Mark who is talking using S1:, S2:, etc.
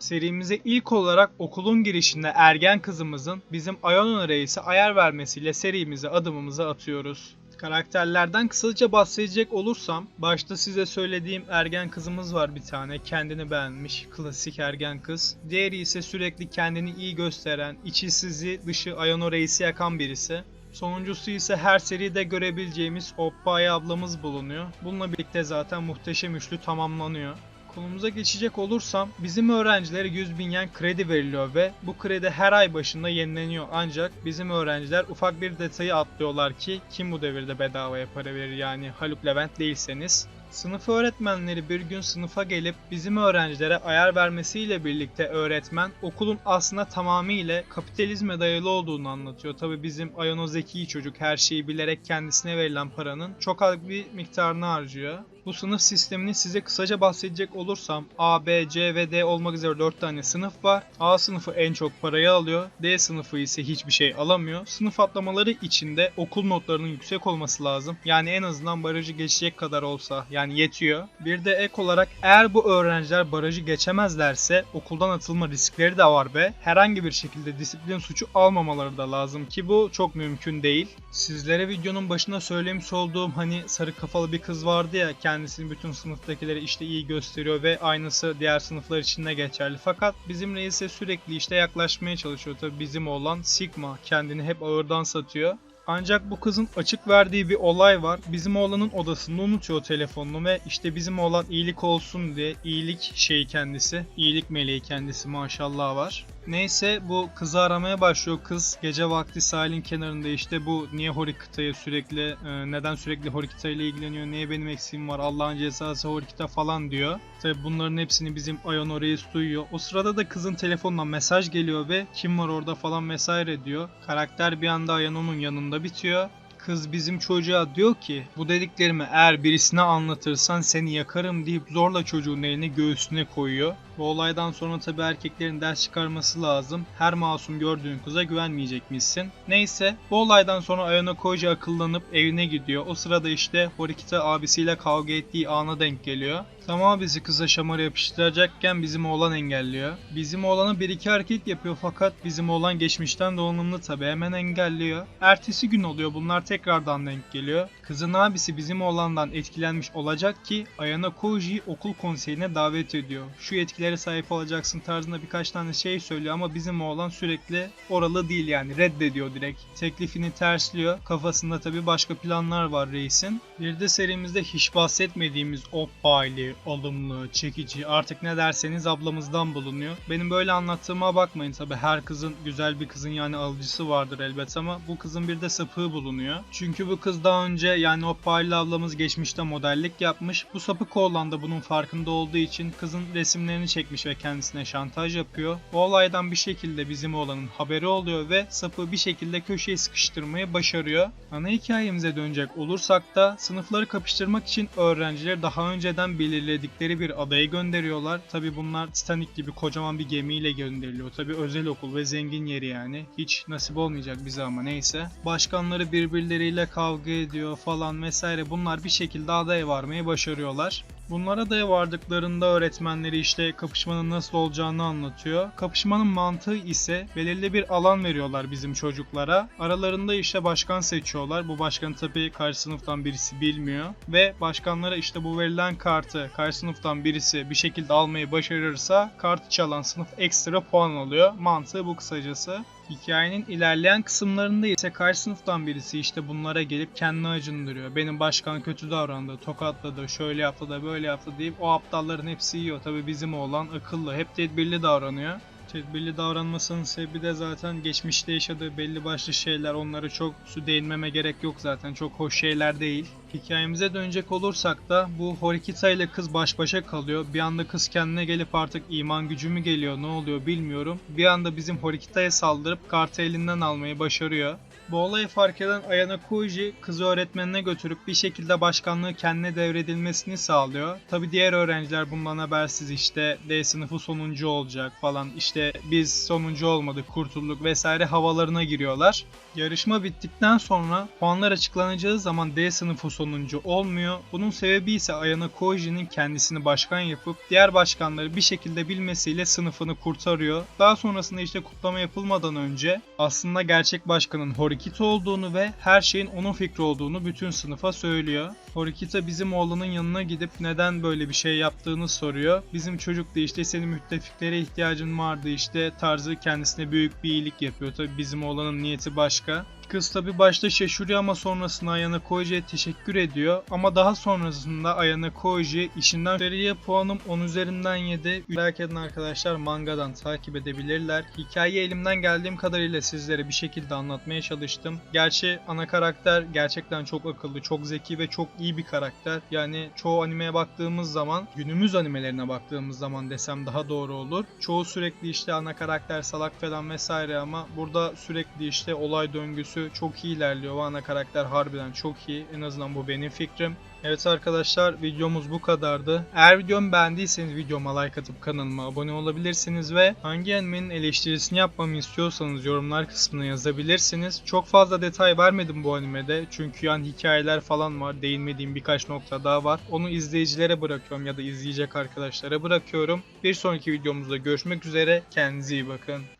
S1: Serimize ilk olarak okulun girişinde ergen kızımızın bizim Ayonun reisi ayar vermesiyle serimize adımımızı atıyoruz. Karakterlerden kısaca bahsedecek olursam, başta size söylediğim ergen kızımız var bir tane, kendini beğenmiş, klasik ergen kız. Diğeri ise sürekli kendini iyi gösteren, içi sizi dışı Ayano reisi yakan birisi. Sonuncusu ise her seride görebileceğimiz Oppaya ablamız bulunuyor. Bununla birlikte zaten muhteşem üçlü tamamlanıyor. Konumuza geçecek olursam bizim öğrencilere 100 bin yen kredi veriliyor ve bu kredi her ay başında yenileniyor ancak bizim öğrenciler ufak bir detayı atlıyorlar ki kim bu devirde bedavaya para verir yani Haluk Levent değilseniz. Sınıf öğretmenleri bir gün sınıfa gelip bizim öğrencilere ayar vermesiyle birlikte öğretmen okulun aslında tamamıyla kapitalizme dayalı olduğunu anlatıyor. Tabi bizim Ayano zeki çocuk her şeyi bilerek kendisine verilen paranın çok az bir miktarını harcıyor. Bu sınıf sistemini size kısaca bahsedecek olursam A, B, C ve D olmak üzere 4 tane sınıf var. A sınıfı en çok parayı alıyor. D sınıfı ise hiçbir şey alamıyor. Sınıf atlamaları içinde okul notlarının yüksek olması lazım. Yani en azından barajı geçecek kadar olsa yani yetiyor. Bir de ek olarak eğer bu öğrenciler barajı geçemezlerse okuldan atılma riskleri de var ve herhangi bir şekilde disiplin suçu almamaları da lazım ki bu çok mümkün değil. Sizlere videonun başında söylemiş olduğum hani sarı kafalı bir kız vardı ya kendisini bütün sınıftakileri işte iyi gösteriyor ve aynısı diğer sınıflar için de geçerli. Fakat bizim reise sürekli işte yaklaşmaya çalışıyor. Tabi bizim olan Sigma kendini hep ağırdan satıyor. Ancak bu kızın açık verdiği bir olay var. Bizim oğlanın odasında unutuyor telefonunu ve işte bizim oğlan iyilik olsun diye iyilik şeyi kendisi, iyilik meleği kendisi maşallah var. Neyse bu kızı aramaya başlıyor. Kız gece vakti sahilin kenarında işte bu niye Horikita'ya sürekli e, neden sürekli Horikita ile ilgileniyor? Niye benim eksiğim var? Allah'ın cezası Horikita falan diyor. Tabi bunların hepsini bizim Ayon Reis duyuyor. O sırada da kızın telefonuna mesaj geliyor ve kim var orada falan vesaire diyor. Karakter bir anda Ayano'nun yanında bitiyor. Kız bizim çocuğa diyor ki bu dediklerimi eğer birisine anlatırsan seni yakarım deyip zorla çocuğun elini göğsüne koyuyor. Bu olaydan sonra tabi erkeklerin ders çıkarması lazım. Her masum gördüğün kıza güvenmeyecekmişsin. Neyse bu olaydan sonra Ayano Koji akıllanıp evine gidiyor. O sırada işte Horikita abisiyle kavga ettiği ana denk geliyor. Tam abisi kıza şamarı yapıştıracakken bizim oğlan engelliyor. Bizim oğlanı bir iki hareket yapıyor fakat bizim oğlan geçmişten donanımlı tabi hemen engelliyor. Ertesi gün oluyor bunlar tekrardan denk geliyor. Kızın abisi bizim oğlandan etkilenmiş olacak ki Ayana Koji'yi okul konseyine davet ediyor. Şu etkilere sahip olacaksın tarzında birkaç tane şey söylüyor ama bizim oğlan sürekli oralı değil yani reddediyor direkt. Teklifini tersliyor. Kafasında tabi başka planlar var reisin. Bir de serimizde hiç bahsetmediğimiz Oppaili, alımlı, çekici artık ne derseniz ablamızdan bulunuyor. Benim böyle anlattığıma bakmayın tabi her kızın güzel bir kızın yani alıcısı vardır elbet ama bu kızın bir de sapığı bulunuyor. Çünkü bu kız daha önce yani Oppaili ablamız geçmişte modellik yapmış. Bu sapık oğlan da bunun farkında olduğu için kızın resimlerini çekmiş ve kendisine şantaj yapıyor. Bu olaydan bir şekilde bizim oğlanın haberi oluyor ve sapı bir şekilde köşeye sıkıştırmayı başarıyor. Ana hikayemize dönecek olursak da sınıfları kapıştırmak için öğrenciler daha önceden belirledikleri bir adaya gönderiyorlar. Tabi bunlar Titanic gibi kocaman bir gemiyle gönderiliyor. Tabi özel okul ve zengin yeri yani. Hiç nasip olmayacak bize ama neyse. Başkanları birbirleriyle kavga ediyor falan vesaire. Bunlar bir şekilde adaya varmayı başarıyorlar. Bunlara da vardıklarında öğretmenleri işte kapışmanın nasıl olacağını anlatıyor. Kapışmanın mantığı ise belirli bir alan veriyorlar bizim çocuklara. Aralarında işte başkan seçiyorlar. Bu başkan tabii karşı sınıftan birisi bilmiyor. Ve başkanlara işte bu verilen kartı karşı sınıftan birisi bir şekilde almayı başarırsa kartı çalan sınıf ekstra puan alıyor. Mantığı bu kısacası. Hikayenin ilerleyen kısımlarında ise karşı sınıftan birisi işte bunlara gelip kendini acındırıyor. Benim başkan kötü davrandı, tokatladı, şöyle yaptı da böyle yaptı deyip o aptalların hepsi yiyor. Tabi bizim oğlan akıllı, hep tedbirli davranıyor. Tedbirli davranmasının sebebi de zaten geçmişte yaşadığı belli başlı şeyler. Onlara çok su değinmeme gerek yok zaten. Çok hoş şeyler değil. Hikayemize dönecek olursak da bu Horikita ile kız baş başa kalıyor. Bir anda kız kendine gelip artık iman gücü mü geliyor ne oluyor bilmiyorum. Bir anda bizim Horikita'ya saldırıp kartı elinden almayı başarıyor. Bu olayı fark eden Ayana Koji kızı öğretmenine götürüp bir şekilde başkanlığı kendine devredilmesini sağlıyor. Tabi diğer öğrenciler bundan habersiz işte D sınıfı sonuncu olacak falan işte biz sonuncu olmadık kurtulduk vesaire havalarına giriyorlar. Yarışma bittikten sonra puanlar açıklanacağı zaman D sınıfı sonuncu olmuyor. Bunun sebebi ise Ayana Koji'nin kendisini başkan yapıp diğer başkanları bir şekilde bilmesiyle sınıfını kurtarıyor. Daha sonrasında işte kutlama yapılmadan önce aslında gerçek başkanın Horikita olduğunu ve her şeyin onun fikri olduğunu bütün sınıfa söylüyor. Horikita bizim oğlunun yanına gidip neden böyle bir şey yaptığını soruyor. Bizim çocuk da işte senin müttefiklere ihtiyacın vardı işte tarzı kendisine büyük bir iyilik yapıyor. Tabi bizim oğlanın niyeti başka. Kız tabi başta şaşırıyor ama sonrasında Ayana Koji'ye teşekkür ediyor. Ama daha sonrasında Ayana Koji işinden seriye puanım 10 üzerinden 7. Merak eden arkadaşlar mangadan takip edebilirler. Hikayeyi elimden geldiğim kadarıyla sizlere bir şekilde anlatmaya çalıştım. Gerçi ana karakter gerçekten çok akıllı, çok zeki ve çok iyi bir karakter. Yani çoğu animeye baktığımız zaman, günümüz animelerine baktığımız zaman desem daha doğru olur. Çoğu sürekli işte ana karakter salak falan vesaire ama burada sürekli işte olay döngüsü çok iyi ilerliyor. Ana karakter harbiden çok iyi. En azından bu benim fikrim. Evet arkadaşlar videomuz bu kadardı. Eğer videomu beğendiyseniz videoma like atıp kanalıma abone olabilirsiniz ve hangi animenin eleştirisini yapmamı istiyorsanız yorumlar kısmına yazabilirsiniz. Çok fazla detay vermedim bu animede çünkü yani hikayeler falan var. Değinmediğim birkaç nokta daha var. Onu izleyicilere bırakıyorum ya da izleyecek arkadaşlara bırakıyorum. Bir sonraki videomuzda görüşmek üzere. Kendinize iyi bakın.